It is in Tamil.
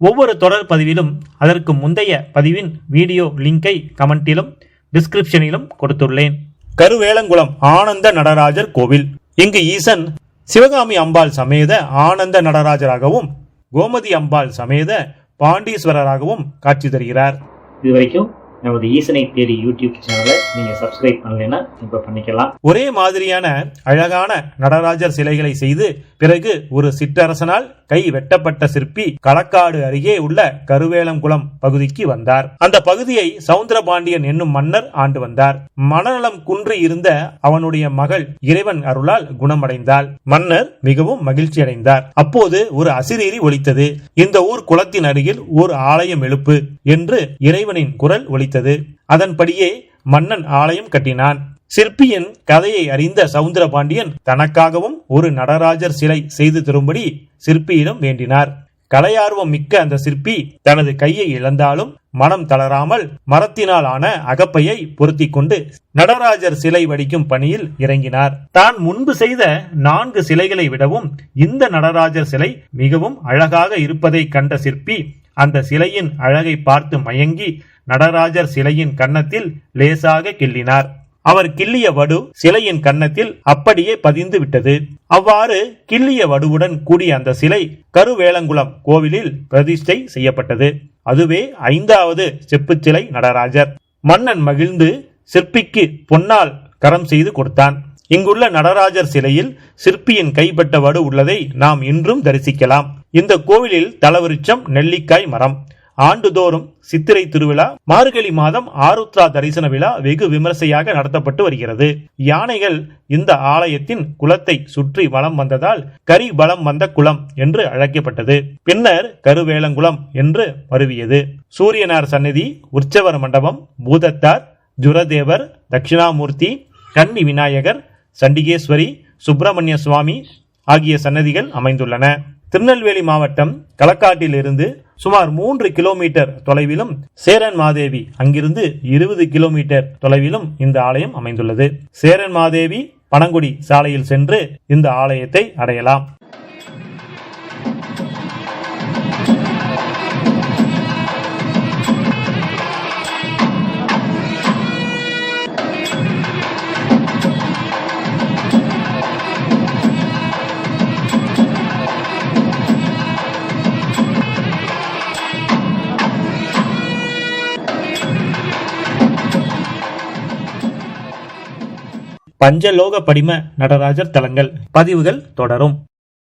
ஒவ்வொரு தொடர் பதிவிலும் அதற்கு முந்தைய பதிவின் வீடியோ லிங்கை கமெண்டிலும் டிஸ்கிரிப்ஷனிலும் கொடுத்துள்ளேன். கருவேலங்குளம் ஆனந்த நடராஜர் கோவில். இங்கு ஈசன் சிவகாமி அம்பாள் சமேத ஆனந்த நடராஜராகவும் கோமதி அம்பாள் சமேத பாண்டீஸ்வரராகவும் காட்சி தருகிறார். இது வரைக்கும் நமது ஈசனை தேடி யூடியூப் சேனலை நீங்கள் சப்ஸ்கிரைப் பண்ணலைன்னா இப்போ பண்ணிக்கலாம். ஒரே மாதிரியான அழகான நடராஜர் சிலைகளை செய்து பிறகு ஒரு சிற்றரசனால் கை வெட்டப்பட்ட சிற்பி களக்காடு அருகே உள்ள கருவேலங்குளம் பகுதிக்கு வந்தார். அந்த பகுதியை சவுந்தரபாண்டியன் என்னும் மன்னர் ஆண்டு வந்தார். மனநலம் குன்றி இருந்த அவனுடைய மகள் இறைவன் அருளால் குணமடைந்தாள். மன்னர் மிகவும் மகிழ்ச்சி அடைந்தார். அப்போது ஒரு அசிரீரி ஒலித்தது. இந்த ஊர் குளத்தின் அருகில் ஓர் ஆலயம் எழுப்பு என்று இறைவனின் குரல் ஒலித்தது. அதன்படியே மன்னன் ஆலயம் கட்டினான். சிற்பியின் கதையை அறிந்த சவுந்தரபாண்டியன் தனக்காகவும் ஒரு நடராஜர் சிலை செய்து தரும்படி சிற்பியிடம் வேண்டினார். கலையார்வம் மிக்க அந்த சிற்பி தனது கையை இழந்தாலும் மனம் தளராமல் மரத்தினால் ஆன அகப்பையை பொருத்தி கொண்டு நடராஜர் சிலை வடிக்கும் பணியில் இறங்கினார். தான் முன்பு செய்த நான்கு சிலைகளை விடவும் இந்த நடராஜர் சிலை மிகவும் அழகாக இருப்பதை கண்ட சிற்பி அந்த சிலையின் அழகை பார்த்து மயங்கி நடராஜர் சிலையின் கன்னத்தில் லேசாக கிள்ளினார். அவர் கிள்ளிய வடு சிலையின் கன்னத்தில் அப்படியே பதிந்து விட்டது. அவ்வாறு கிள்ளிய வடுவுடன் கூடிய அந்த சிலை கருவேலங்குளம் கோவிலில் பிரதிஷ்டை செய்யப்பட்டது. அதுவே ஐந்தாவது செப்பு சிலை நடராஜர். மன்னன் மகிழ்ந்து சிற்பிக்கு பொன்னால் கரம் செய்து கொடுத்தான். இங்குள்ள நடராஜர் சிலையில் சிற்பியின் கைப்பட்ட வடு உள்ளதை நாம் இன்றும் தரிசிக்கலாம். இந்த கோவிலில் தலவிருச்சம் நெல்லிக்காய் மரம் ஆண்டுதோறும் சித்திரை திருவிழா மார்கழி மாதம் ஆருத்ரா தரிசன விழா வெகு விமர்சையாக நடத்தப்பட்டு வருகிறது. யானைகள் இந்த ஆலயத்தின் குலத்தை சுற்றி வலம் வந்ததால் கரி பலம் வந்த குளம் என்று அழைக்கப்பட்டது. பின்னர் கருவேலங்குளம் என்று மருவியது சூரியனார் சந்நிதி உற்சவர் மண்டபம் பூதத்தார் ஜுரதேவர் தட்சிணாமூர்த்தி கன்னி விநாயகர் சண்டிகேஸ்வரி சுப்பிரமணிய சுவாமி ஆகிய சன்னதிகள் அமைந்துள்ளன. திருநெல்வேலி மாவட்டம் களக்காட்டிலிருந்து சுமார் மூன்று கிலோமீட்டர் தொலைவிலும் சேரன் மாதேவி அங்கிருந்து இருபது கிலோமீட்டர் தொலைவிலும் இந்த ஆலயம் அமைந்துள்ளது. சேரன் மாதேவி பனங்குடி சாலையில் சென்று இந்த ஆலயத்தை அடையலாம். பஞ்சலோக படிம நடராஜர் தலங்கள். பதிவுகள் தொடரும்.